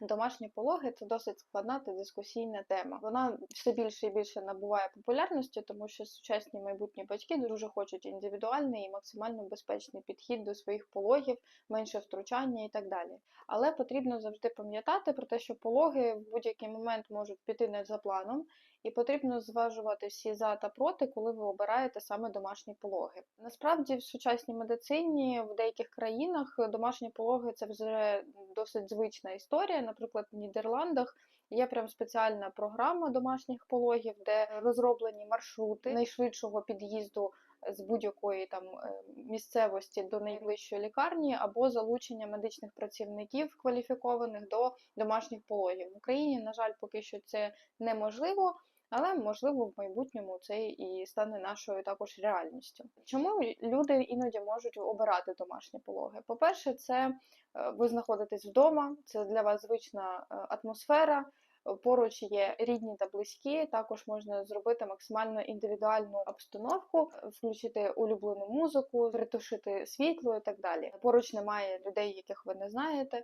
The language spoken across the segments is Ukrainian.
Домашні пологи це досить складна та дискусійна тема. Вона все більше і більше набуває популярності, тому що сучасні майбутні батьки дуже хочуть індивідуальний і максимально безпечний підхід до своїх пологів, менше втручання і так далі. Але потрібно завжди пам'ятати про те, що пологи в будь-який момент можуть піти не за планом, і потрібно зважувати всі за та проти, коли ви обираєте саме домашні пологи. Насправді, в сучасній медицині в деяких країнах домашні пологи це вже досить звична історія. Наприклад, в Нідерландах є прям спеціальна програма домашніх пологів, де розроблені маршрути найшвидшого під'їзду з будь-якої там е, місцевості до найближчої лікарні або залучення медичних працівників кваліфікованих до домашніх пологів. В Україні, на жаль, поки що це неможливо. Але можливо в майбутньому це і стане нашою також реальністю. Чому люди іноді можуть обирати домашні пологи? По-перше, це е, ви знаходитесь вдома, це для вас звична е, атмосфера. Поруч є рідні та близькі. Також можна зробити максимально індивідуальну обстановку, включити улюблену музику, притушити світло і так далі. Поруч немає людей, яких ви не знаєте.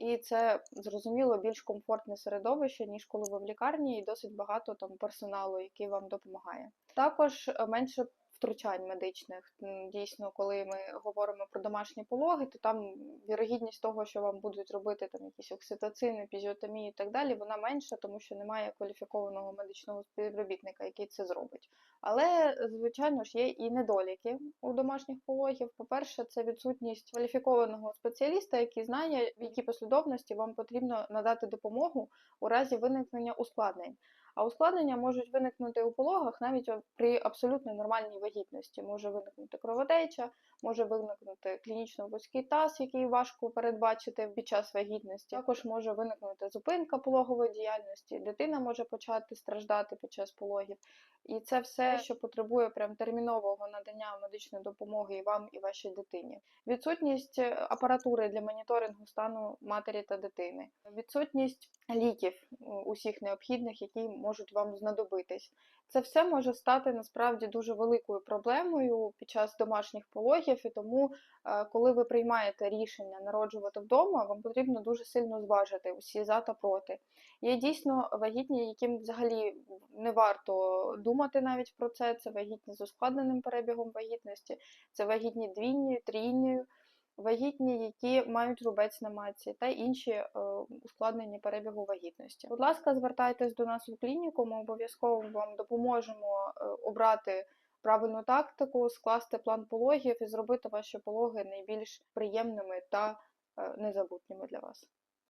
І це зрозуміло більш комфортне середовище, ніж коли ви в лікарні, і досить багато там персоналу, який вам допомагає. Також е, менше втручань медичних. Дійсно, коли ми говоримо про домашні пологи, то там вірогідність того, що вам будуть робити там якісь окситоцини, пізіотомії і так далі, вона менша, тому що немає кваліфікованого медичного співробітника, який це зробить. Але, звичайно ж, є і недоліки у домашніх пологів. По-перше, це відсутність кваліфікованого спеціаліста, який знає, в якій послідовності вам потрібно надати допомогу у разі виникнення ускладнень. А ускладнення можуть виникнути у пологах навіть при абсолютно нормальній вагітності. Може виникнути кровотеча, може виникнути клінічно вузький таз, який важко передбачити під час вагітності. Також може виникнути зупинка пологової діяльності, дитина може почати страждати під час пологів. І це все, що потребує прям термінового надання медичної допомоги і вам, і вашій дитині. Відсутність е, апаратури для моніторингу стану матері та дитини, відсутність ліків е, усіх необхідних, які можуть вам знадобитись. Це все може стати насправді дуже великою проблемою під час домашніх пологів, і тому, е, коли ви приймаєте рішення народжувати вдома, вам потрібно дуже сильно зважити усі за та проти. Є дійсно вагітні, яким взагалі не варто думати навіть про це. Це вагітні з ускладненим перебігом вагітності, це вагітні двійньою, трійньою, вагітні, які мають рубець на матці, та інші е, ускладнення перебігу вагітності. Будь ласка, звертайтесь до нас у клініку, ми обов'язково вам допоможемо е, обрати. Правильну тактику, скласти план пологів і зробити ваші пологи найбільш приємними та е, незабутніми для вас.